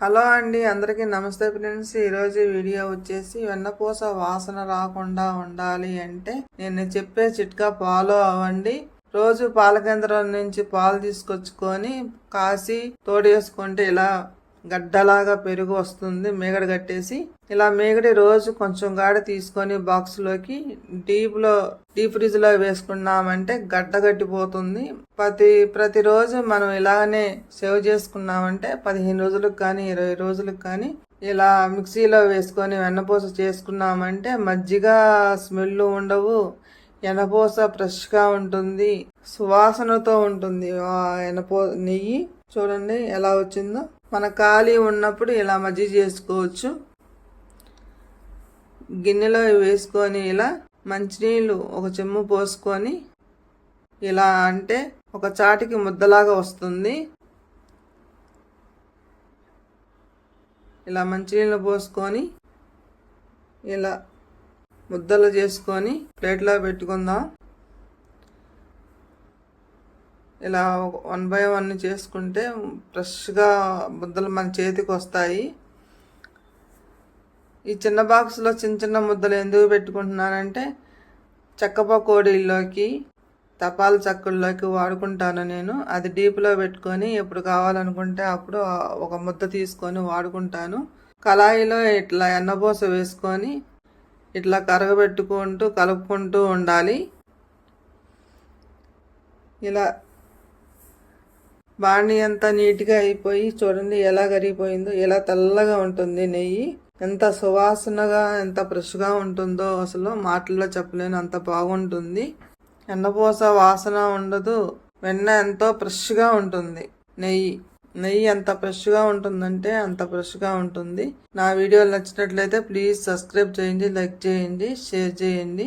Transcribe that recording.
Hello అండి అందరికీ నమస్తే ఫ్రెండ్స్. ఈరోజు వీడియో వచ్చేసి వెన్నపూస వాసన రాకుండా ఉండాలి అంటే నేను చెప్పే చిట్కా ఫాలో అవ్వండి. రోజు పాల కేంద్రం నుంచి పాలు తీసుకొచ్చుకొని కాసి తోడేసుకుంటే ఇలా గడ్డలాగా పెరుగు వస్తుంది మేగడ కట్టేసి ఇలా మేగడి రోజు కొంచెం గాడ తీసుకొని బాక్స్లోకి డీప్లో డీప్ ఫ్రిడ్జ్లో వేసుకున్నామంటే గడ్డ గట్టిపోతుంది. ప్రతి ప్రతిరోజు మనం ఇలాగనే సేవ్ చేసుకున్నామంటే పదిహేను రోజులకు కానీ ఇరవై రోజులకు కానీ ఇలా మిక్సీలో వేసుకొని వెన్నపూస చేసుకున్నామంటే మజ్జిగ స్మెల్ ఉండవు ఎనపూస ఫ్రెష్గా ఉంటుంది సువాసనతో ఉంటుంది. ఎనపో నెయ్యి చూడండి ఎలా వచ్చిందో. మన ఖాళీ ఉన్నప్పుడు ఇలా మజ్జిగ చేసుకోవచ్చు. గిన్నెలో వేసుకొని ఇలా మంచినీళ్ళు ఒక చెమ్ము పోసుకొని ఇలా అంటే ఒక చాటికి ముద్దలాగా వస్తుంది. ఇలా మంచినీళ్ళు పోసుకొని ఇలా ముద్దలు చేసుకొని ప్లేట్లో పెట్టుకుందాం. ఇలా వన్ బై వన్ చేసుకుంటే ఫ్రెష్గా ముద్దలు మన చేతికి వస్తాయి. ఈ చిన్న బాక్స్లో చిన్న చిన్న ముద్దలు ఎందుకు పెట్టుకుంటున్నానంటే చెక్క పకోడీల్లోకి తపాల చక్కల్లోకి వాడుకుంటాను నేను. అది డీప్లో పెట్టుకొని ఎప్పుడు కావాలనుకుంటే అప్పుడు ఒక ముద్ద తీసుకొని వాడుకుంటాను. కళాయిలో ఇట్లా ఎన్నబోస వేసుకొని ఇట్లా కరగబెట్టుకుంటూ కలుపుకుంటూ ఉండాలి. ఇలా బాణీ అంతా నీట్గా అయిపోయి చూడండి ఎలా కరిగిపోయిందో ఎలా తెల్లగా ఉంటుంది నెయ్యి. ఎంత సువాసనగా ఎంత ఫ్రెష్గా ఉంటుందో అసలు మాటల్లో చెప్పలేను. అంత బాగుంటుంది. ఎండపోస వాసన ఉండదు. వెన్న ఎంతో ఫ్రెష్గా ఉంటుంది నెయ్యి. నెయ్యి ఎంత ఫ్రెష్గా ఉంటుందంటే అంత ఫ్రెష్గా ఉంటుంది. నా వీడియోలు నచ్చినట్లయితే ప్లీజ్ సబ్స్క్రైబ్ చేయండి లైక్ చేయండి షేర్ చేయండి.